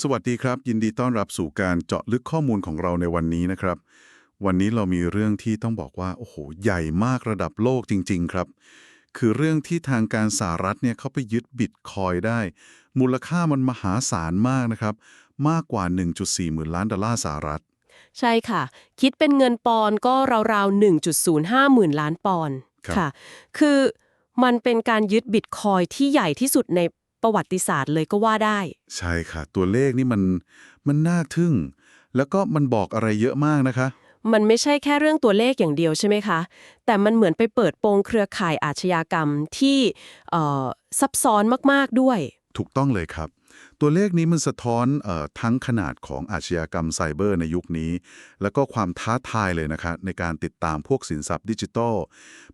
สวัสดีครับ ยินดีต้อนรับสู่การเจาะลึกข้อมูลของเราในวันนี้นะครับ วันนี้เรามีเรื่องที่ต้องบอกว่าโอ้โหใหญ่มากระดับโลกจริง ๆ ครับ คือเรื่องที่ทางการสหรัฐเนี่ยเขาไปยึดบิตคอยน์ได้ มูลค่ามันมหาศาลมากนะครับ มากกว่า 1.4 หมื่นล้านดอลลาร์สหรัฐ ใช่ค่ะ คิดเป็นเงินปอนด์ก็ราวๆ 1.05 หมื่นล้านปอนด์ครับค่ะ คือมันเป็นการยึดบิตคอยน์ที่ใหญ่ที่สุดใน ประวัติศาสตร์เลยก็ว่าได้ ใช่ค่ะ ตัวเลขนี่มันมันน่าทึ่ง แล้วก็มันบอกอะไรเยอะมากนะคะ มันไม่ใช่แค่เรื่องตัวเลขอย่างเดียวใช่ไหมคะ แต่มันเหมือนไปเปิดโปงเครือข่ายอาชญากรรมที่เอ่อซับซ้อนมากๆด้วย ถูกต้องเลยครับ ตัวเลขนี้มันสะท้อนเออทั้งขนาดของอาชญากรรมไซเบอร์ในยุคนี้ แล้วก็ความท้าทายเลยนะคะในการติดตามพวกสินทรัพย์ดิจิทัล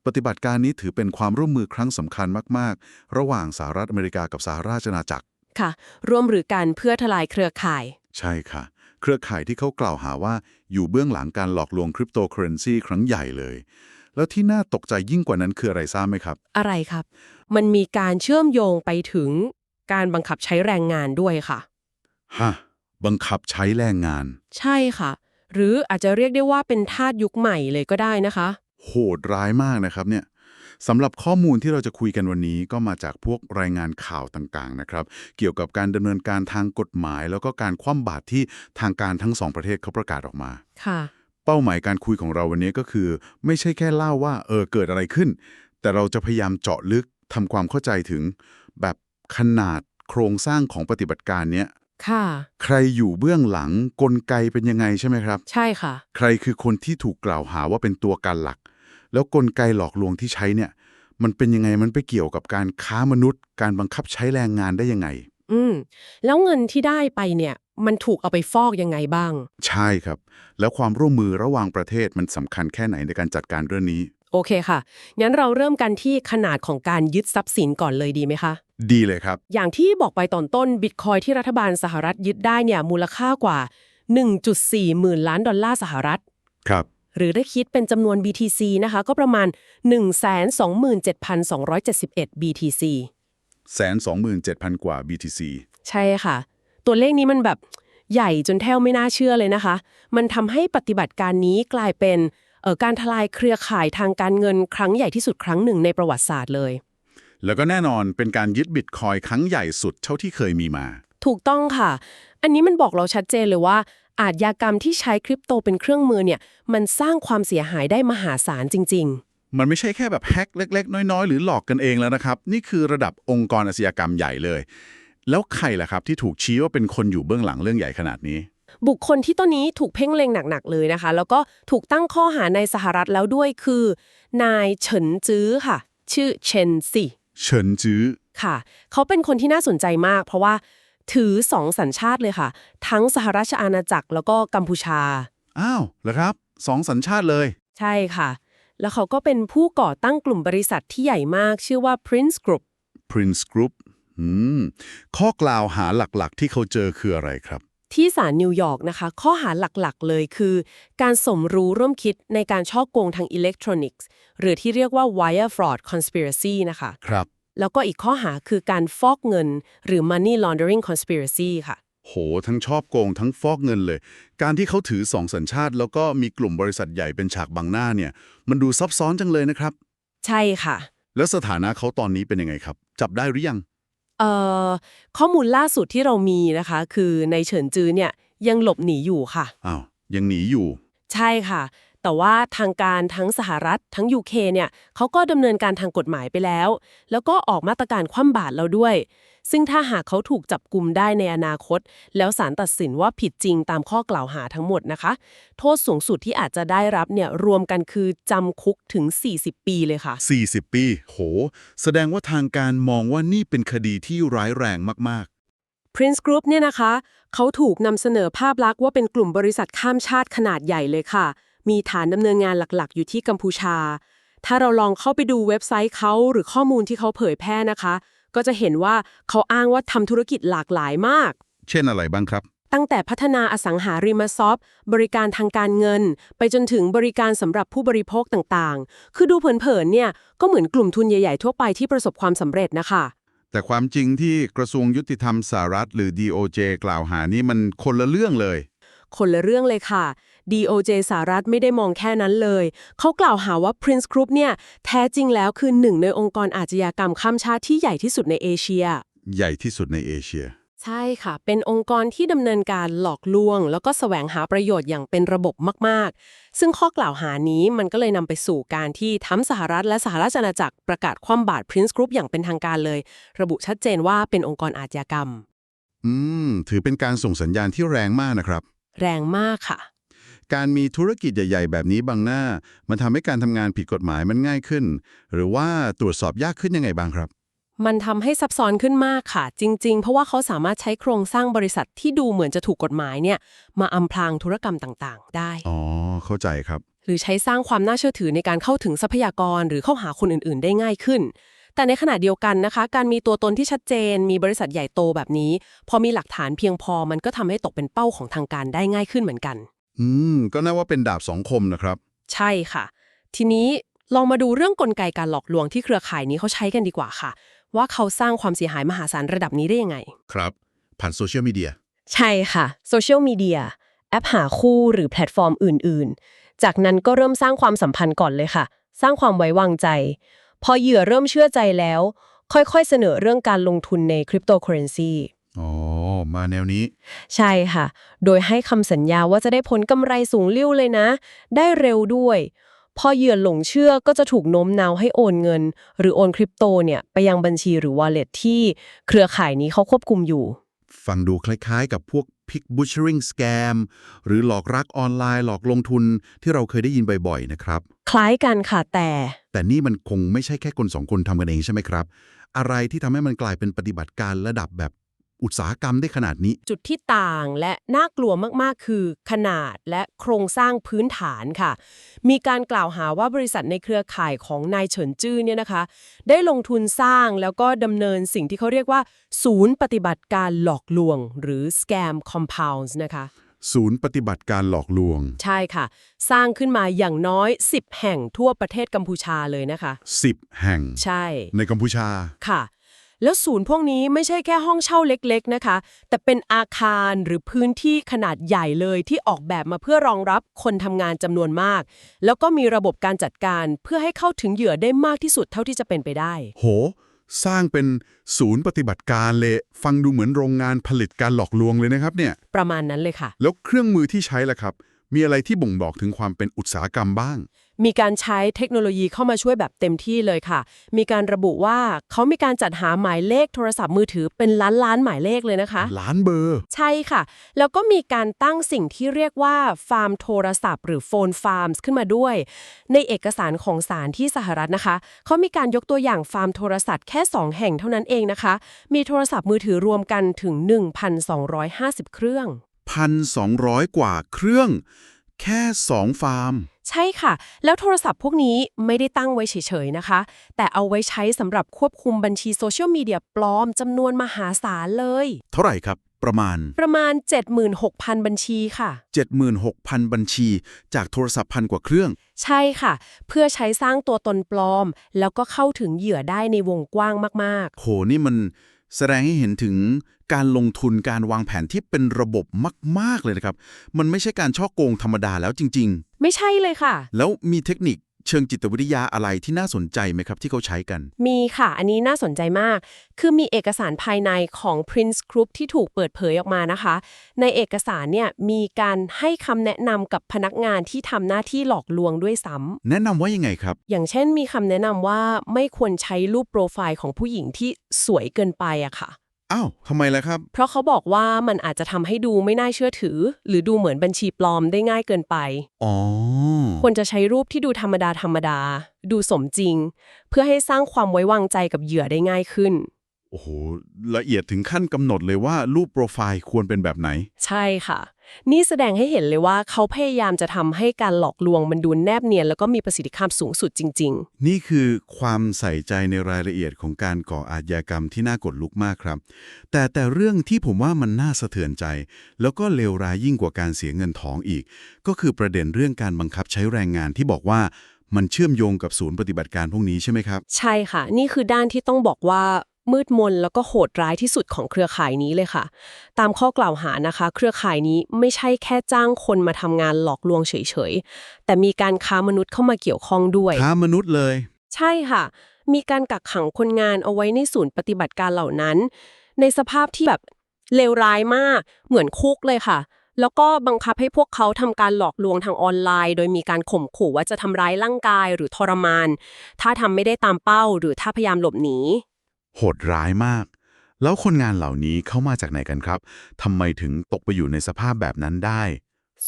ปฏิบัติการนี้ถือเป็นความร่วมมือครั้งสำคัญมาก ๆ ระหว่างสหรัฐอเมริกากับสหราชอาณาจักร ค่ะ ร่วมหรือกันเพื่อทลายเครือข่าย ใช่ค่ะ เครือข่ายที่เขากล่าวหาว่าอยู่เบื้องหลังการหลอกลวงคริปโตเคอเรนซีครั้งใหญ่เลยแล้วที่น่าตกใจยิ่งกว่านั้นคืออะไรทราบไหมครับ อะไรครับ มันมีการเชื่อมโยงไปถึง การบังคับใช้แรงงานด้วยค่ะ ฮะ บังคับใช้แรงงาน ใช่ค่ะ หรืออาจจะเรียกได้ว่าเป็นทาสยุคใหม่เลยก็ได้นะคะ โหดร้ายมากนะครับเนี่ยสำหรับข้อมูลที่เราจะคุยกันวันนี้ก็มาจากพวกรายงานข่าวต่างๆนะครับ เกี่ยวกับการดำเนินการทางกฎหมาย แล้วก็การคว่ำบาตรที่ทางการทั้งสองประเทศเขาประกาศออกมา ค่ะ เป้าหมายการคุยของเราวันนี้ก็คือ ไม่ใช่แค่เล่าว่าเออเกิดอะไรขึ้น แต่เราจะพยายามเจาะลึกทำความเข้าใจถึง แบบ ขนาดโครงสร้างของปฏิบัติการเนี้ยค่ะ ใครอยู่เบื้องหลังกลไกเป็นยังไงใช่ไหมครับ ใช่ค่ะ ใครคือคนที่ถูกกล่าวหาว่าเป็นตัวการหลัก แล้วกลไกหลอกลวงที่ใช้เนี่ย มันเป็นยังไงมันไปเกี่ยวกับการค้ามนุษย์ การบังคับใช้แรงงานได้ยังไง อืม แล้วเงินที่ได้ไปเนี่ย มันถูกเอาไปฟอกยังไงบ้าง ใช่ครับ แล้วความร่วมมือระหว่างประเทศมันสำคัญแค่ไหนในการจัดการเรื่องนี้ โอเคค่ะงั้นเราเริ่มกันที่ขนาดของการยึดทรัพย์สินก่อนเลยดีไหมคะ ดีเลยครับ อย่างที่บอกไปตอนต้นบิตคอยที่รัฐบาลสหรัฐยึดได้เนี่ยมูลค่ากว่า 1.4 หมื่นล้านดอลลาร์สหรัฐ ครับ หรือถ้าคิดเป็นจำนวน BTC นะคะ ก็ประมาณ 127,271 BTC แสนสองหมื่นเจ็ดพันกว่า BTC ใช่ค่ะ ตัวเลขนี้มันแบบใหญ่จนแทบไม่น่าเชื่อเลยนะคะ มันทำให้ปฏิบัติการนี้กลายเป็นเอ่อการทลายเครือข่ายทางการเงินครั้งใหญ่ที่สุดครั้งหนึ่งในประวัติศาสตร์เลย แล้วก็แน่นอนเป็นการยึดบิตคอยครั้งใหญ่สุดเท่าที่เคยมีมา ถูกต้องค่ะ อันนี้มันบอกเราชัดเจนเลยว่า อาชญากรรมที่ใช้คริปโตเป็นเครื่องมือเนี่ย มันสร้างความเสียหายได้มหาศาลจริงมันไม่ใช่แค่แบบแฮกเล็ก ๆ น้อย ๆ หรือหลอกกันเองแล้วนะครับ นี่คือระดับองค์กรอาชญากรรมใหญ่เลย แล้วใครล่ะครับที่ถูกชี้ว่าเป็นคนอยู่เบื้องหลังเรื่องใหญ่ขนาดนี้ๆบุคคลที่ตอนนี้ถูกเพ่งเล็งหนัก ๆ เลยนะคะ แล้วก็ถูกตั้งข้อหาในสหรัฐแล้วด้วยคือ นายเฉินจื้อค่ะ ชื่อเชนซี เฉินจื้อค่ะ เขาเป็นคนที่น่าสนใจมาก เพราะว่าถือสองสัญชาติเลยค่ะ ทั้งสหราชอาณาจักรแล้วก็กัมพูชา อ้าวเหรอครับสองสัญชาติเลย ใช่ค่ะ แล้วเขาก็เป็นผู้ก่อตั้งกลุ่มบริษัทที่ใหญ่มาก ชื่อว่า Prince Group Prince Group อืมข้อกล่าวหาหลักๆ ที่เขาเจอคืออะไรครับ ที่ศาลนิวยอร์กนะคะ ข้อหาหลักๆ เลยคือ การสมรู้ร่วมคิดในการช่อโกงทางอิเล็กทรอนิกส์ หรือที่เรียกว่า wire fraud conspiracy นะคะ ครับ แล้วก็อีกข้อหาคือการฟอกเงิน หรือ money laundering conspiracy ค่ะ โห ทั้งชอบโกงทั้งฟอกเงินเลย การที่เขาถือสองสัญชาติ แล้วก็มีกลุ่มบริษัทใหญ่เป็นฉากบังหน้าเนี่ย มันดูซับซ้อนจังเลยนะครับ ใช่ค่ะ แล้วสถานะเขาตอนนี้เป็นยังไงครับ จับได้หรือยังเอ่อ ข้อมูลล่าสุดที่เรามีนะคะ คือในเฉินจื้อเนี่ยยังหลบหนีอยู่ค่ะอ้าวยังหนีอยู่ ใช่ค่ะ แต่ว่าทางการทั้งสหรัฐทั้ง UK เนี่ยเขาก็ดำเนินการทางกฎหมายไปแล้ว แล้วก็ออกมาตรการคว่ำบาตรแล้วด้วย ซึ่งถ้าหากเขาถูกจับกลุ่มได้ในอนาคต แล้วศาลตัดสินว่าผิดจริงตามข้อกล่าวหาทั้งหมดนะคะ โทษสูงสุดที่อาจจะได้รับเนี่ยรวมกันคือจำคุกถึง 40 ปีเลยค่ะ 40 ปี โห แสดงว่าทางการมองว่านี่เป็นคดีที่ร้ายแรงมาก Prince Group เนี่ยนะคะ เขาถูกนำเสนอภาพลักษณ์ว่าเป็นกลุ่มบริษัทข้ามชาติขนาดใหญ่เลยค่ะ มีฐานดำเนินงานหลักๆ อยู่ที่กัมพูชา ถ้าเราลองเข้าไปดูเว็บไซต์เขาหรือข้อมูลที่เขาเผยแพร่นะคะ ก็จะเห็นว่าเขาอ้างว่าทำธุรกิจหลากหลายมากๆเช่นอะไรบ้างครับ ตั้งแต่พัฒนาอสังหาริมทรัพย์ บริการทางการเงิน ไปจนถึงบริการสำหรับผู้บริโภคต่างๆ คือดูเผินๆเนี่ยก็เหมือนกลุ่มทุนใหญ่ๆทั่วไปที่ประสบความสำเร็จนะคะแแต่ความจริงที่กระทรวงยุติธรรมสหรัฐหรือ DOJ กล่าวหานี่มันคนละเรื่องเลย คนละเรื่องเลยค่ะ DOJ สหรัฐไม่ได้มองแค่นั้นเลย เขากล่าวหาว่า Prince Group เนี่ย แท้จริงแล้วคือหนึ่งในองค์กรอาชญากรรมข้ามชาติที่ใหญ่ที่สุดในเอเชีย ใหญ่ที่สุดในเอเชีย ใช่ค่ะ เป็นองค์กรที่ดำเนินการหลอกลวง แล้วก็แสวงหาประโยชน์อย่างเป็นระบบมาก ๆ ซึ่งข้อกล่าวหานี้มันก็เลยนำไปสู่การที่ทั้งสหรัฐและสหราชอาณาจักรประกาศคว่ำบาตร Prince Group อย่างเป็นทางการเลย ระบุชัดเจนว่าเป็นองค์กรอาชญากรรม อืม ถือเป็นการส่งสัญญาณที่แรงมากนะครับ แรงมากค่ะ การมีธุรกิจใหญ่ ๆ แบบนี้บังหน้า มันทำให้การทำงานผิดกฎหมายมันง่ายขึ้น หรือว่าตรวจสอบยากขึ้นยังไงบ้างครับ มันทำให้ซับซ้อนขึ้นมากค่ะ จริง ๆ เพราะว่าเขาสามารถใช้โครงสร้างบริษัทที่ดูเหมือนจะถูกกฎหมายเนี่ยมาอำพรางธุรกรรมต่างๆ ได้ อ๋อ เข้าใจครับ หรือใช้สร้างความน่าเชื่อถือในการเข้าถึงทรัพยากรหรือเข้าหาคนอื่นๆ ได้ง่ายขึ้น แต่ในขณะเดียวกันนะคะ การมีตัวตนที่ชัดเจน มีบริษัทใหญ่โตแบบนี้ พอมีหลักฐานเพียงพอมันก็ทำให้ตกเป็นเป้าของทางการได้ง่ายขึ้นเหมือนกัน อืม ก็น่าว่าเป็นดาบสองคมนะครับ ใช่ค่ะ ทีนี้ลองมาดูเรื่องกลไกการหลอกลวงที่เครือข่ายนี้เขาใช้กันดีกว่าค่ะ ว่าเขาสร้างความเสียหายมหาศาลระดับนี้ได้ยังไง ครับ ผ่านโซเชียลมีเดีย ใช่ค่ะโซเชียลมีเดียแอปหาคู่หรือแพลตฟอร์มอื่น ๆ จากนั้นก็เริ่มสร้างความสัมพันธ์ก่อนเลยค่ะ สร้างความไว้วางใจ พอเหยื่อเริ่มเชื่อใจแล้ว ค่อยๆ เสนอเรื่องการลงทุนในคริปโตเคอเรนซี อ๋อ มาแนวนี้ ใช่ค่ะ โดยให้คำสัญญาว่าจะได้ผลกำไรสูงลิ่วเลยนะ ได้เร็วด้วย พอเหยื่อหลงเชื่อก็จะถูกโน้มน้าวให้โอนเงิน หรือโอนคริปโตเนี่ยไปยังบัญชีหรือ wallet ที่เครือข่ายนี้เขาควบคุมอยู่ ฟังดูคล้ายๆ กับพวก pick butchering scam หรือหลอกรักออนไลน์หลอกลงทุนที่เราเคยได้ยินบ่อยๆนะครับ คล้ายกันค่ะแต่ แต่นี่มันคงไม่ใช่แค่คนสองคนทำกันเองใช่ไหมครับ อะไรที่ทำให้มันกลายเป็นปฏิบัติการระดับแบบ อุตสาหกรรมได้ขนาดนี้ จุดที่ต่างและน่ากลัวมาก ๆ คือขนาดและโครงสร้างพื้นฐานค่ะ มีการกล่าวหาว่าบริษัทในเครือข่ายของนายเฉินจื้อเนี่ยนะคะ ได้ลงทุนสร้างแล้วก็ดำเนินสิ่งที่เขาเรียกว่า ศูนย์ปฏิบัติการหลอกลวง หรือ scam compounds นะคะ ศูนย์ปฏิบัติการหลอกลวง ใช่ค่ะ สร้างขึ้นมาอย่างน้อย 10 แห่งทั่วประเทศกัมพูชาเลยนะคะ 10 แห่ง ใช่ ในกัมพูชา ค่ะ แล้วศูนย์พวกนี้ไม่ใช่แค่ห้องเช่าเล็กๆนะคะ แต่เป็นอาคารหรือพื้นที่ขนาดใหญ่เลยที่ออกแบบมาเพื่อรองรับคนทำงานจำนวนมาก แล้วก็มีระบบการจัดการเพื่อให้เข้าถึงเหยื่อได้มากที่สุดเท่าที่จะเป็นไปได้ โห สร้างเป็นศูนย์ปฏิบัติการเลย ฟังดูเหมือนโรงงานผลิตการหลอกลวงเลยนะครับเนี่ย ประมาณนั้นเลยค่ะ แล้วเครื่องมือที่ใช้ล่ะครับ มีอะไรที่บ่งบอกถึงความเป็นอุตสาหกรรมบ้าง มีการใช้เทคโนโลยีเข้ามาช่วยแบบเต็มที่เลยค่ะ มีการระบุว่าเขามีการจัดหาหมายเลขโทรศัพท์มือถือเป็นล้านล้านๆหมายเลขเลยนะคะ ล้านเบอร์ ใช่ค่ะ แล้วก็มีการตั้งสิ่งที่เรียกว่าฟาร์มโทรศัพท์ หรือโฟนฟาร์มขึ้นมาด้วย ในเอกสารของศาลที่สหรัฐนะคะ เขามีการยกตัวอย่างฟาร์มโทรศัพท์แค่ 2 แห่งเท่านั้นเองนะคะ มีโทรศัพท์มือถือรวมกันถึง 1,250 เครื่อง 1,200 กว่าเครื่อง แค่ 2 ฟาร์ม ใช่ค่ะ แล้วโทรศัพท์พวกนี้ไม่ได้ตั้งไว้เฉยๆนะคะ แต่เอาไว้ใช้สำหรับควบคุมบัญชีโซเชียลมีเดียปลอมจำนวนมหาศาลเลย เท่าไหร่ครับ ประมาณ ประมาณ 76,000 บัญชีค่ะ 76,000 บัญชี จากโทรศัพท์พันกว่าเครื่อง ใช่ค่ะ เพื่อใช้สร้างตัวตนปลอม แล้วก็เข้าถึงเหยื่อได้ในวงกว้างมากโหนี่มัน แสดงให้เห็นถึงการลงทุนการวางแผนที่เป็นระบบมาก ๆ เลยนะครับ มันไม่ใช่การช่อโกงธรรมดาแล้วจริง ๆ ไม่ใช่เลยค่ะๆแล้วมีเทคนิค เชิงจิตวิทยาอะไรที่น่าสนใจไหมครับที่เขาใช้กัน มีค่ะ อันนี้น่าสนใจมาก คือมีเอกสารภายในของ Prince Group ที่ถูกเปิดเผยออกมานะคะ ในเอกสารเนี่ยมีการให้คำแนะนำกับพนักงานที่ทำหน้าที่หลอกลวงด้วยซ้ำแนะนำว่ายังไงครับ อย่างเช่นมีคำแนะนำว่าไม่ควรใช้รูปโปรไฟล์ของผู้หญิงที่สวยเกินไปอะค่ะ อ้าวทำไมล่ะครับ เพราะเขาบอกว่ามันอาจจะทำให้ดูไม่น่าเชื่อถือ หรือดูเหมือนบัญชีปลอมได้ง่ายเกินไป อ๋อ ควรจะใช้รูปที่ดูธรรมดาธรรมดา ดูสมจริง เพื่อให้สร้างความไว้วางใจกับเหยื่อได้ง่ายขึ้น โอ้โห ละเอียดถึงขั้นกำหนดเลยว่ารูปโปรไฟล์ควรเป็นแบบไหน ใช่ค่ะ นี่แสดงให้เห็นเลยว่าเขาพยายามจะทำให้การหลอกลวงมันดูแนบเนียนแล้วก็มีประสิทธิภาพสูงสุดจริง นี่คือความใส่ใจในรายละเอียดของการก่ออาชญากรรมที่น่ากดลุกมากครับ แต่แต่เรื่องที่ผมว่ามันน่าสะเทือนใจ แล้วก็เลวร้ายยิ่งกว่าการเสียเงินทองอีก ก็คือประเด็นเรื่องการบังคับใช้แรงงานที่บอกว่ามันเชื่อมโยงกับศูนย์ปฏิบัติการพวกนี้ใช่ไหมครับ ๆ ใช่ค่ะ นี่คือด้านที่ต้องบอกว่า มืดมนแล้วก็โหดร้ายที่สุดของเครือข่ายนี้เลยค่ะ ตามข้อกล่าวหานะคะ เครือข่ายนี้ไม่ใช่แค่จ้างคนมาทำงานหลอกลวงเฉยๆ แต่มีการค้ามนุษย์เข้ามาเกี่ยวข้องด้วย ค้ามนุษย์เลย ใช่ค่ะ มีการกักขังคนงานเอาไว้ในศูนย์ปฏิบัติการเหล่านั้น ในสภาพที่แบบเลวร้ายมาก เหมือนคุกเลยค่ะ แล้วก็บังคับให้พวกเขาทำการหลอกลวงทางออนไลน์ โดยมีการข่มขู่ว่าจะทำร้ายร่างกายหรือทรมาน ถ้าทำไม่ได้ตามเป้าหรือถ้าพยายามหลบหนี โหดร้ายมาก แล้วคนงานเหล่านี้เข้ามาจากไหนกันครับทำไมถึงตกไปอยู่ในสภาพแบบนั้นได้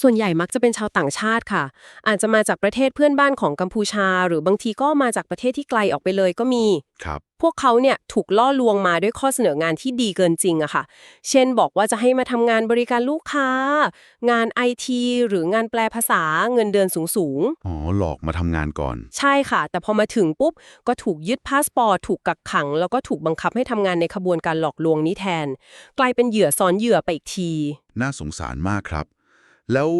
ส่วนใหญ่มักจะเป็นชาวต่างชาติค่ะ อาจจะมาจากประเทศเพื่อนบ้านของกัมพูชา หรือบางทีก็มาจากประเทศที่ไกลออกไปเลยก็มี ครับ พวกเขาเนี่ยถูกล่อลวงมาด้วยข้อเสนองานที่ดีเกินจริงอะค่ะ เช่นบอกว่าจะให้มาทำงานบริการลูกค้า งานไอทีหรืองานแปลภาษาเงินเดือนสูงอ๋อ หลอกมาทำงานก่อน ๆ ใช่ค่ะ แต่พอมาถึงปุ๊บ ก็ถูกยึดพาสปอร์ตถูกกักขัง แล้วก็ถูกบังคับให้ทำงานในขบวนการหลอกลวงนี้แทน กลายเป็นเหยื่อซ้อนเหยื่อไปอีกที น่าสงสารมากครับ แล้ว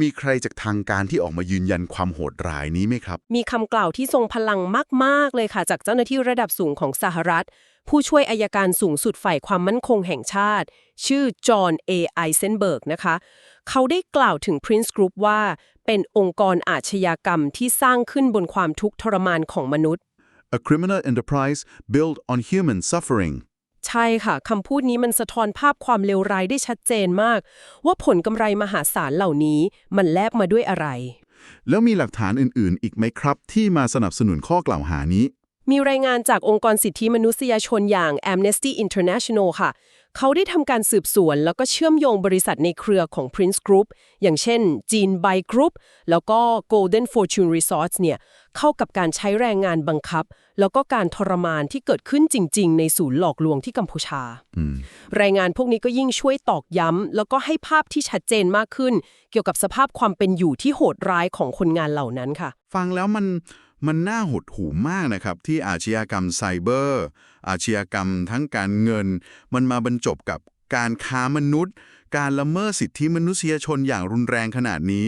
มีใครจากทางการที่ออกมายืนยันความโหดร้ายนี้ไหมครับ มีคำกล่าวที่ทรงพลังมาก ๆ เลยค่ะ จากเจ้าหน้าที่ระดับสูงของสหรัฐ ผู้ช่วยอายการสูงสุดฝ่ายความมั่นคงแห่งชาติ ชื่อจอห์นเอไอเซนเบิร์กนะคะ เขาได้กล่าวถึง Prince Group ว่า เป็นองค์กรอาชญากรรมที่สร้างขึ้นบนความทุกข์ทรมานของมนุษย์ A criminal enterprise built on human suffering ใช่ค่ะคำพูดนี้มันสะท้อนภาพความเลวร้ายได้ชัดเจนมาก ว่าผลกำไรมหาศาลเหล่านี้มันแลกมาด้วยอะไร แล้วมีหลักฐานอื่นๆ อีกไหมครับ ที่มาสนับสนุนข้อกล่าวหานี้ มีรายงานจากองค์กรสิทธิมนุษยชนอย่าง Amnesty International ค่ะ เขาได้ทำการสืบสวน แล้วก็เชื่อมโยงบริษัทในเครือของ Prince Group อย่างเช่น Gene By Group แล้วก็ Golden Fortune Resorts เนี่ย เข้ากับการใช้แรงงานบังคับ แล้วก็การทรมานที่เกิดขึ้นจริง ๆ ในศูนย์หลอกลวงที่กัมพูชาอืมรายงานพวกนี้ก็ยิ่งช่วยตอกย้ำ แล้วก็ให้ภาพที่ชัดเจนมากขึ้น เกี่ยวกับสภาพความเป็นอยู่ที่โหดร้ายของคนงานเหล่านั้นค่ะ ฟังแล้วมันมันน่าหดหูมากนะครับ ที่อาชญากรรมไซเบอร์ อาชญากรรมทั้งการเงิน มันมาบรรจบกับการค้ามนุษย์ การละเมิดสิทธิมนุษยชนอย่างรุนแรงขนาดนี้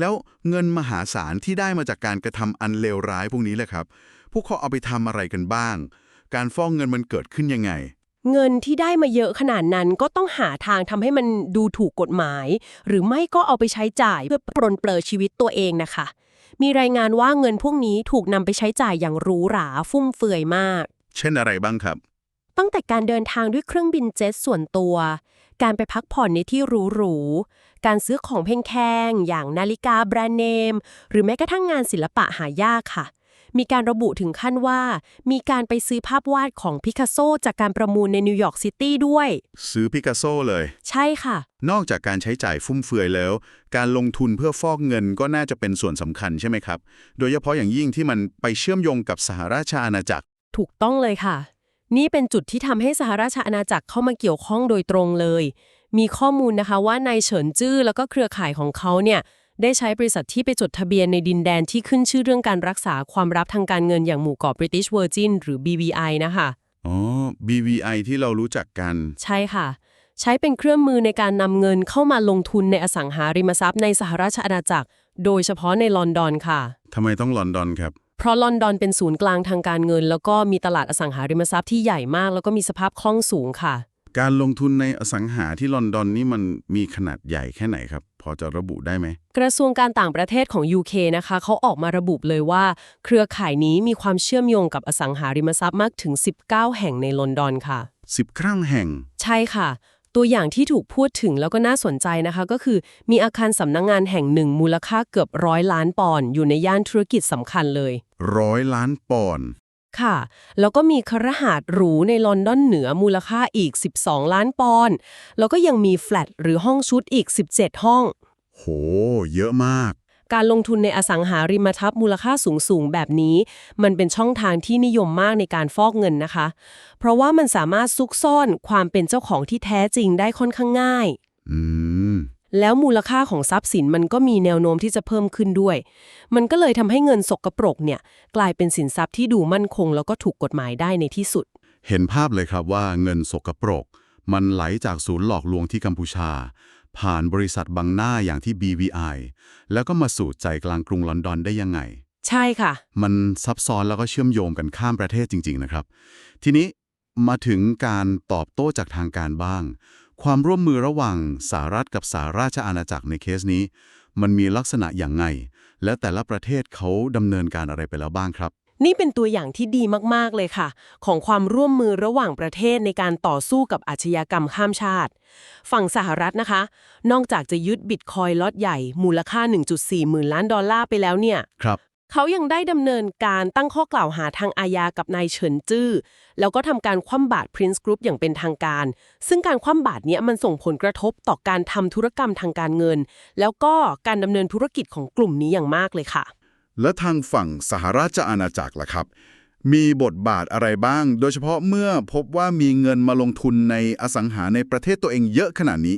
แล้วเงินมหาศาลที่ได้มาจากการกระทำอันเลวร้ายพวกนี้แหละครับ พวกเขาเอาไปทำอะไรกันบ้าง การฟ้องเงินมันเกิดขึ้นยังไง เงินที่ได้มาเยอะขนาดนั้นก็ต้องหาทางทำให้มันดูถูกกฎหมาย หรือไม่ก็เอาไปใช้จ่ายเพื่อปรนเปรอชีวิตตัวเองนะคะ มีรายงานว่าเงินพวกนี้ถูกนำไปใช้จ่ายอย่างหรูหราฟุ่มเฟือยมาก เช่นอะไรบ้างครับ ตั้งแต่การเดินทางด้วยเครื่องบินเจ็ตส่วนตัว การไปพักผ่อนในที่หรูๆ การซื้อของแพงๆอย่างนาฬิกาแบรนด์เนม หรือแม้กระทั่งงานศิลปะหายากค่ะ มีการระบุถึงขั้นว่า มีการไปซื้อภาพวาดของพิคัสโซจากการประมูลในนิวยอร์กซิตี้ด้วย ซื้อพิกัสโซเลย ใช่ค่ะ นอกจากการใช้จ่ายฟุ่มเฟือยแล้ว การลงทุนเพื่อฟอกเงินก็น่าจะเป็นส่วนสำคัญใช่ไหมครับ โดยเฉพาะอย่างยิ่งที่มันไปเชื่อมโยงกับสหราชอาณาจักร ถูกต้องเลยค่ะ นี่เป็นจุดที่ทำให้สหราชอาณาจักรเข้ามาเกี่ยวข้องโดยตรงเลย มีข้อมูลนะคะว่านายเฉินจื้อแล้วก็เครือข่ายของเขาเนี่ยได้ใช้บริษัทที่ไปจดทะเบียนในดินแดนที่ขึ้นชื่อเรื่องการรักษาความลับทางการเงินอย่างหมู่เกาะ British Virgin หรือ BVI นะคะอ๋อ BVI ที่เรารู้จักกัน ใช่ค่ะ ใช้เป็นเครื่องมือในการนำเงินเข้ามาลงทุนในอสังหาริมทรัพย์ในสหราชอาณาจักร โดยเฉพาะในลอนดอนค่ะทำไมต้องลอนดอนครับ เพราะลอนดอนเป็นศูนย์กลางทางการเงิน แล้วก็มีตลาดอสังหาริมทรัพย์ที่ใหญ่มาก แล้วก็มีสภาพคล่องสูงค่ะ การลงทุนในอสังหาที่ลอนดอนนี่มันมีขนาดใหญ่แค่ไหนครับ พอจะระบุได้ไหม กระทรวงการต่างประเทศของ UK นะคะเขาออกมาระบุเลยว่า เครือข่ายนี้มีความเชื่อมโยงกับอสังหาริมทรัพย์มากถึง 19 แห่งในลอนดอนค่ะ10ครั้งแห่ง ใช่ค่ะ ตัวอย่างที่ถูกพูดถึงแล้วก็น่าสนใจนะคะ ก็คือมีอาคารสำนักงงานแห่งหนึ่งมูลค่าเกือบร้อยล้านปอนด์อยู่ในย่านธุรกิจสำคัญเลย ร้อยล้านปอนด์ ค่ะ แล้วก็มีคฤหาสน์หรูในลอนดอนเหนือมูลค่าอีก 12 ล้านปอนด์แล้วก็ยังมีแฟลตหรือห้องชุดอีก 17 ห้อง โห เยอะมาก การลงทุนในอสังหาริมทรัพย์มูลค่าสูงสูงๆแบบนี้ มันเป็นช่องทางที่นิยมมากในการฟอกเงินนะคะ เพราะว่ามันสามารถซุกซ่อนความเป็นเจ้าของที่แท้จริงได้ค่อนข้างง่าย อืม แล้วมูลค่าของทรัพย์สินมันก็มีแนวโน้มที่จะเพิ่มขึ้นด้วย มันก็เลยทำให้เงินสกปรกเนี่ยกลายเป็นสินทรัพย์ที่ดูมั่นคง แล้วก็ถูกกฎหมายได้ในที่สุด เห็นภาพเลยครับว่าเงินสกปรก มันไหลจากศูนย์หลอกลวงที่กัมพูชา ผ่านบริษัทบังหน้าอย่างที่ BVI แล้วก็มาสู่ใจกลางกรุงลอนดอนได้ยังไง ใช่ค่ะ มันซับซ้อนแล้วก็เชื่อมโยงกันข้ามประเทศจริง ๆ นะครับ ทีนี้มาถึงการตอบโต้จากทางการบ้าง ความร่วมมือระหว่างสหรัฐกับสหราชอาณาจักรในเคสนี้ มันมีลักษณะอย่างไง และแต่ละประเทศเขาดำเนินการอะไรไปแล้วบ้างครับ นี่เป็นตัวอย่างที่ดีมาก ๆ เลยค่ะ ของความร่วมมือระหว่างประเทศในการต่อสู้กับอาชญากรรมข้ามชาติ ฝั่งสหรัฐนะคะ นอกจากจะยึดบิตคอยน์ล็อตใหญ่ มูลค่า 1.4 หมื่นล้านดอลลาร์ไปแล้วเนี่ยครับ เขายังได้ดำเนินการตั้งข้อกล่าวหาทางอาญากับนายเฉินจื้อ แล้วก็ทำการคว่ำบาตร Prince Group อย่างเป็นทางการ ซึ่งการคว่ำบาตรเนี้ยมันส่งผลกระทบต่อการทำธุรกรรมทางการเงิน แล้วก็การดำเนินธุรกิจของกลุ่มนี้อย่างมากเลยค่ะ และทางฝั่งสหราชอาณาจักรล่ะครับ มีบทบาทอะไรบ้าง โดยเฉพาะเมื่อพบว่ามีเงินมาลงทุนในอสังหาในประเทศตัวเองเยอะขนาดนี้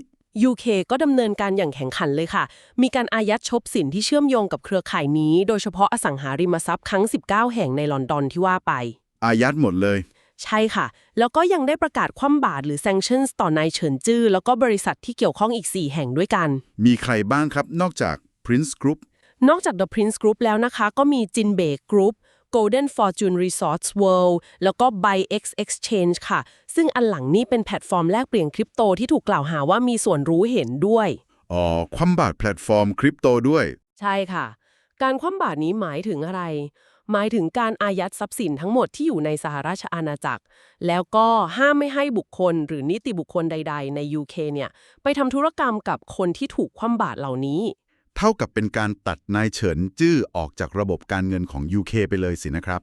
UK ก็ดำเนินการอย่างแข่งขันเลยค่ะ มีการอายัดชบสินที่เชื่อมโยงกับเครือข่ายนี้ โดยเฉพาะอสังหาริมทรัพย์ครั้ง 19 แห่งในลอนดอนที่ว่าไป อายัดหมดเลย ใช่ค่ะ แล้วก็ยังได้ประกาศคว่ำบาตรหรือ sanctions ต่อนายเฉินจื้อ แล้วก็บริษัทที่เกี่ยวข้องอีก 4 แห่งด้วยกัน มีใครบ้างครับนอกจาก Prince Group นอกจาก The Prince Group แล้วนะคะ ก็มี Jinbei Group Golden Fortune Resorts World แล้วก็ BuyX Exchange ค่ะ ซึ่งอันหลังนี้เป็นแพลตฟอร์มแลกเปลี่ยนคริปโตที่ถูกกล่าวหาว่ามีส่วนรู้เห็นด้วย อ๋อ คว่ำบาตรแพลตฟอร์มคริปโตด้วย ใช่ค่ะ การคว่ำบาตรนี้หมายถึงอะไร หมายถึงการอายัดทรัพย์สินทั้งหมดที่อยู่ในสหราชอาณาจักร แล้วก็ห้ามไม่ให้บุคคลหรือนิติบุคคลใด ๆ ใน UK เนี่ยไปทำธุรกรรมกับคนที่ถูกคว่ำบาตรเหล่านี้ เท่ากับเป็นการตัดนายเฉินจื้อออกจากระบบการเงินของ UK ไปเลยสินะครับ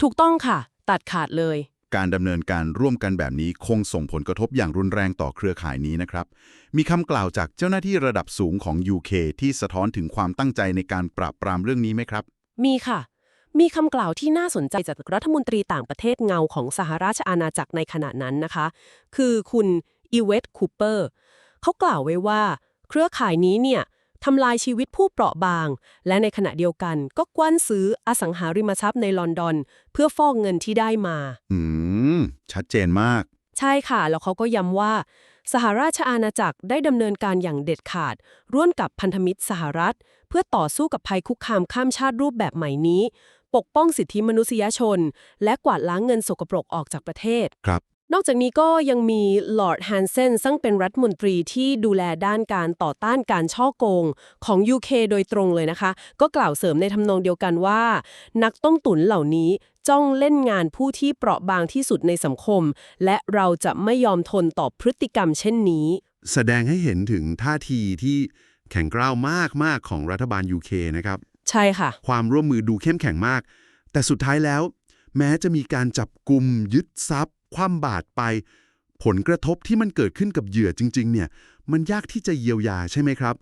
ถูกต้องค่ะ ตัดขาดเลย การดำเนินการร่วมกันแบบนี้คงส่งผลกระทบอย่างรุนแรงต่อเครือข่ายนี้นะครับ มีคำกล่าวจากเจ้าหน้าที่ระดับสูงของ UK ที่สะท้อนถึงความตั้งใจในการปราบปรามเรื่องนี้ไหมครับ มีค่ะ มีคำกล่าวที่น่าสนใจจากรัฐมนตรีต่างประเทศเงาของสหราชอาณาจักรในขณะนั้นนะคะ คือคุณอีเวตคูเปอร์เขากล่าวไว้ว่า เครือข่ายนี้เนี่ย ทำลายชีวิตผู้เปราะบาง และในขณะเดียวกันก็กว้านซื้ออสังหาริมทรัพย์ในลอนดอน เพื่อฟอกเงินที่ได้มา อืม ชัดเจนมาก ใช่ค่ะ แล้วเขาก็ย้ำว่า สหราชอาณาจักรได้ดำเนินการอย่างเด็ดขาด ร่วมกับพันธมิตรสหรัฐ เพื่อต่อสู้กับภัยคุกคามข้ามชาติรูปแบบใหม่นี้ ปกป้องสิทธิมนุษยชน และกวาดล้างเงินสกปรกออกจากประเทศ ครับ นอกจากนี้ก็ยังมีลอร์ดแฮนเซนซึ่งเป็นรัฐมนตรีที่ดูแลด้านการต่อต้านการช่อโกงของ UK โดยตรงเลยนะคะ ก็กล่าวเสริมในทำนองเดียวกันว่า นักต้มตุ๋นเหล่านี้จ้องเล่นงานผู้ที่เปราะบางที่สุดในสังคม และเราจะไม่ยอมทนต่อพฤติกรรมเช่นนี้ แสดงให้เห็นถึงท่าทีที่แข็งกร้าวมากๆของรัฐบาล UK นะครับ ใช่ค่ะ ความร่วมมือดูเข้มแข็งมาก แต่สุดท้ายแล้ว แม้จะมีการจับกลุ่มยึดทรัพย์ คว่ำบาตรไป ผลกระทบที่มันเกิดขึ้นกับเหยื่อจริง ๆ เนี่ย มันยากที่จะเยียวยาใช่ไหมครับ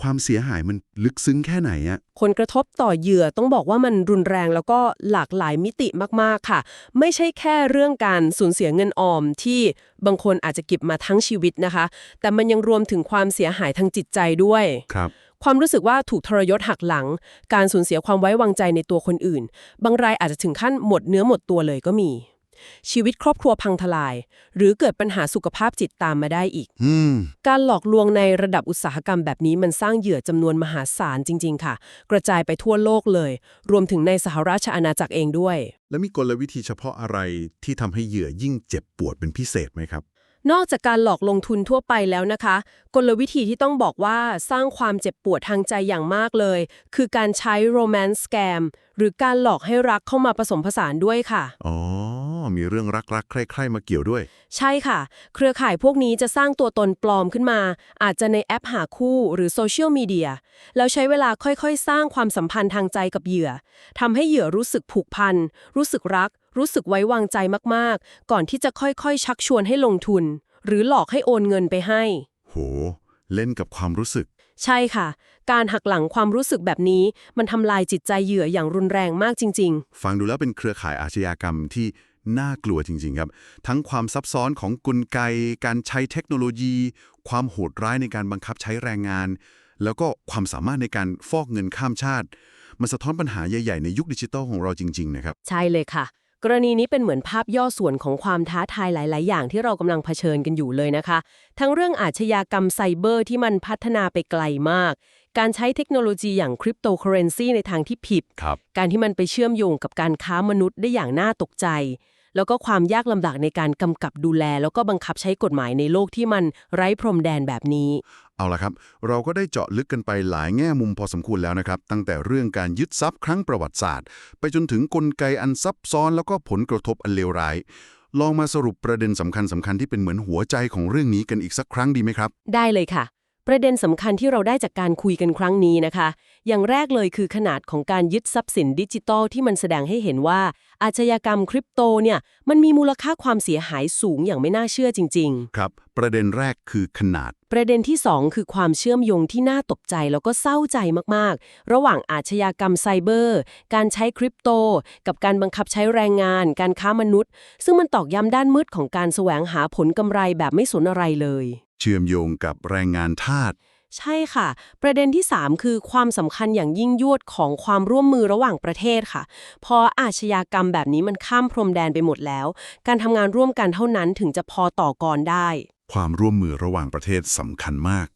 ความเสียหายมันลึกซึ้งแค่ไหนอะผลกระทบต่อเหยื่อต้องบอกว่ามันรุนแรงแล้วก็หลากหลายมิติมาก ๆ ค่ะ ไม่ใช่แค่เรื่องการสูญเสียเงินออมที่บางคนอาจจะเก็บมาทั้งชีวิตนะคะ แต่มันยังรวมถึงความเสียหายทางจิตใจด้วย ครับ ความรู้สึกว่าถูกทรยศหักหลัง การสูญเสียความไว้วางใจในตัวคนอื่น บางรายอาจจะถึงขั้นหมดเนื้อหมดตัวเลยก็มี ชีวิตครอบครัวพังทลาย หรือเกิดปัญหาสุขภาพจิตตามมาได้อีกอืมการหลอกลวงในระดับอุตสาหกรรมแบบนี้มันสร้างเหยื่อจำนวนมหาศาลจริง ๆ ค่ะ กระจายไปทั่วโลกเลย รวมถึงในสหราชอาณาจักรเองด้วย แล้วมีกลวิธีเฉพาะอะไรที่ทำให้เหยื่อยิ่งเจ็บปวดเป็นพิเศษไหมครับนอกจากการหลอกลงทุนทั่วไปแล้วนะคะ กลวิธีที่ต้องบอกว่าสร้างความเจ็บปวดทางใจอย่างมากเลย คือการใช้ romance scam หรือการหลอกให้รักเข้ามาผสมผสานด้วยค่ะ อ๋อ มีเรื่องรักๆ ใคร่ๆมาเกี่ยวด้วย ใช่ค่ะ เครือข่ายพวกนี้จะสร้างตัวตนปลอมขึ้นมา อาจจะในแอปหาคู่หรือโซเชียลมีเดียแล้วใช้เวลาค่อยๆ สร้างความสัมพันธ์ทางใจกับเหยื่อทำให้เหยื่อรู้สึกผูกพัน รู้สึกรัก รู้สึกไว้วางใจมากๆ ก่อนที่จะค่อยๆ ชักชวนให้ลงทุน หรือหลอกให้โอนเงินไปให้ โห เล่นกับความรู้สึก ใช่ค่ะ การหักหลังความรู้สึกแบบนี้ มันทำลายจิตใจเหยื่ออย่างรุนแรงมากจริงฟังดูแล้วเป็นเครือข่ายอาชญากรรมที่ น่ากลัวจริง ๆ ครับ ทั้งความซับซ้อนของกลไก การใช้เทคโนโลยี ความโหดร้ายในการบังคับใช้แรงงาน แล้วก็ความสามารถในการฟอกเงินข้ามชาติ มันสะท้อนปัญหาใหญ่ ๆ ในยุคดิจิทัลของเราจริง ๆ นะครับ ใช่เลยค่ะ กรณีนี้เป็นเหมือนภาพย่อส่วนของความท้าทายหลาย ๆ อย่างที่เรากำลังเผชิญกันอยู่เลยนะคะ ทั้งเรื่องอาชญากรรมไซเบอร์ที่มันพัฒนาไปไกลมาก การใช้เทคโนโลยีอย่างคริปโตเคอเรนซีในทางที่ผิด ครับ การที่มันไปเชื่อมโยงกับการค้ามนุษย์ได้อย่างน่าตกใจ แล้วก็ความยากลำบากในการกำกับดูแล แล้วก็บังคับใช้กฎหมายในโลกที่มันไร้พรมแดนแบบนี้ เอาละครับ เราก็ได้เจาะลึกกันไปหลายแง่มุมพอสมควรแล้วนะครับ ตั้งแต่เรื่องการยึดทรัพย์ครั้งประวัติศาสตร์ ไปจนถึงกลไกอันซับซ้อน แล้วก็ผลกระทบอันเลวร้าย ลองมาสรุปประเด็นสำคัญสำคัญๆที่เป็นเหมือนหัวใจของเรื่องนี้กันอีกสักครั้งดีไหมครับ ได้เลยค่ะ ประเด็นสำคัญที่เราได้จากการคุยกันครั้งนี้นะคะ อย่างแรกเลยคือขนาดของการยึดทรัพย์สินดิจิตอลที่มันแสดงให้เห็นว่า อาชญากรรมคริปโตเนี่ยมันมีมูลค่าความเสียหายสูงอย่างไม่น่าเชื่อจริง ๆ ครับ ประเด็นแรกคือขนาด ประเด็นที่ 2 คือความเชื่อมโยงที่น่าตกใจแล้วก็เศร้าใจมากๆ ระหว่างอาชญากรรมไซเบอร์ การใช้คริปโต กับการบังคับใช้แรงงาน การค้ามนุษย์ ซึ่งมันตอกย้ำด้านมืดของการแสวงหาผลกำไรแบบไม่สนอะไรเลย เชื่อมโยงกับแรงงานทาส ใช่ค่ะ ประเด็นที่ 3 คือความสำคัญอย่างยิ่งยวดของความร่วมมือระหว่างประเทศค่ะ พออาชญากรรมแบบนี้มันข้ามพรมแดนไปหมดแล้ว การทำงานร่วมกันเท่านั้นถึงจะพอต่อกรได้ ความร่วมมือระหว่างประเทศสำคัญมาก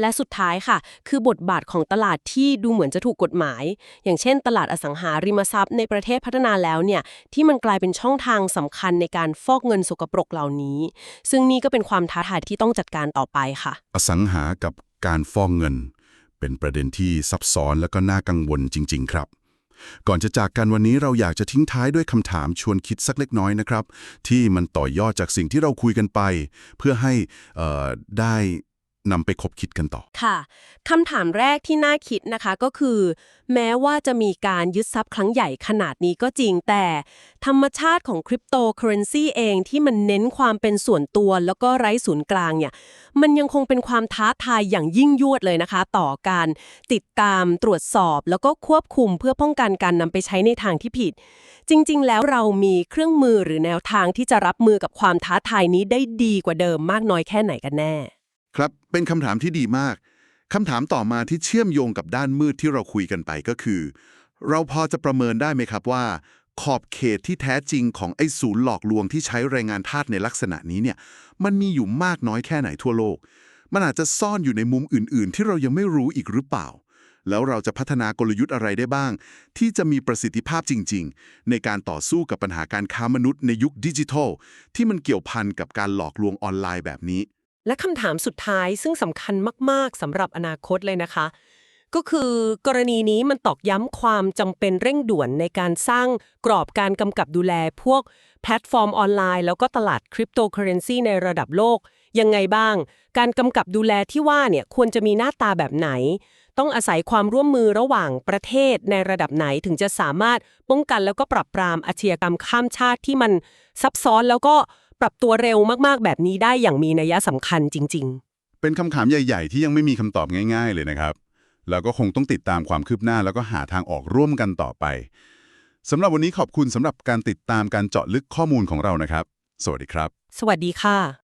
และสุดท้ายค่ะ คือบทบาทของตลาดที่ดูเหมือนจะถูกกฎหมาย อย่างเช่น ตลาดอสังหาริมทรัพย์ในประเทศพัฒนาแล้วเนี่ยที่มันกลายเป็นช่องทางสำคัญในการฟอกเงินสกปรกเหล่านี้ ซึ่งนี่ก็เป็นความท้าทายที่ต้องจัดการต่อไปค่ะ อสังหากับการฟอกเงิน เป็นประเด็นที่ซับซ้อนและก็น่ากังวลจริง ๆ ครับก่อนจะจากกันวันนี้เราอยากจะทิ้งท้ายด้วยคำถามชวนคิดสักเล็กน้อยนะครับ ที่มันต่อยอดจากสิ่งที่เราคุยกันไป เพื่อให้ได้ นำไปคบคิดกันต่อ ค่ะคำถามแรกที่น่าคิดนะคะก็คือ แม้ว่าจะมีการยึดทรัพย์ครั้งใหญ่ขนาดนี้ก็จริงแต่ ธรรมชาติของคริปโตเคอเรนซีเองที่มันเน้นความเป็นส่วนตัว แล้วก็ไร้ศูนย์กลางเนี่ย มันยังคงเป็นความท้าทายอย่างยิ่งยวดเลยนะคะ ต่อการติดตามตรวจสอบ แล้วก็ควบคุมเพื่อป้องกันการนำไปใช้ในทางที่ผิด จริง ๆ แล้วเรามีเครื่องมือหรือแนวทางที่จะรับมือกับความท้าทายนี้ได้ดีกว่าเดิมมากน้อยแค่ไหนกันแน่ ครับเป็นคำถามที่ดีมากคำถามต่อมาที่เชื่อมโยงกับด้านมืดที่เราคุยกันไปก็คือ เราพอจะประเมินได้ไหมครับว่า ขอบเขตที่แท้จริงของไอ้ศูนย์หลอกลวงที่ใช้แรงงานทาสในลักษณะนี้เนี่ย มันมีอยู่มากน้อยแค่ไหนทั่วโลก มันอาจจะซ่อนอยู่ในมุมอื่น ๆ ที่เรายังไม่รู้อีกหรือเปล่า แล้วเราจะพัฒนากลยุทธ์อะไรได้บ้าง ที่จะมีประสิทธิภาพจริง ๆ ในการต่อสู้กับปัญหาการค้ามนุษย์ในยุคดิจิทัล ที่มันเกี่ยวพันกับการหลอกลวงออนไลน์แบบนี้ และคำถามสุดท้ายซึ่งสำคัญมาก ๆสำหรับอนาคตเลยนะคะ ก็คือกรณีนี้มันตอกย้ำความจำเป็นเร่งด่วนในการสร้างกรอบการกำกับดูแลพวกแพลตฟอร์มออนไลน์ แล้วก็ตลาดคริปโตเคอเรนซีในระดับโลก ยังไงบ้าง การกำกับดูแลที่ว่าเนี่ยควรจะมีหน้าตาแบบไหน ต้องอาศัยความร่วมมือระหว่างประเทศในระดับไหนถึงจะสามารถป้องกันแล้วก็ปรับปรามอาชญากรรมข้ามชาติที่มันซับซ้อนแล้วก็ ปรับตัวเร็วมากๆ แบบนี้ได้อย่างมีนัยสำคัญจริง ๆ เป็นคำถามใหญ่ ๆ ที่ยังไม่มีคำตอบง่าย ๆ เลยนะครับ แล้วก็คงต้องติดตามความคืบหน้าแล้วก็หาทางออกร่วมกันต่อไปสำหรับวันนี้ขอบคุณสำหรับการติดตามการเจาะลึกข้อมูลของเรานะครับ สวัสดีครับ สวัสดีค่ะ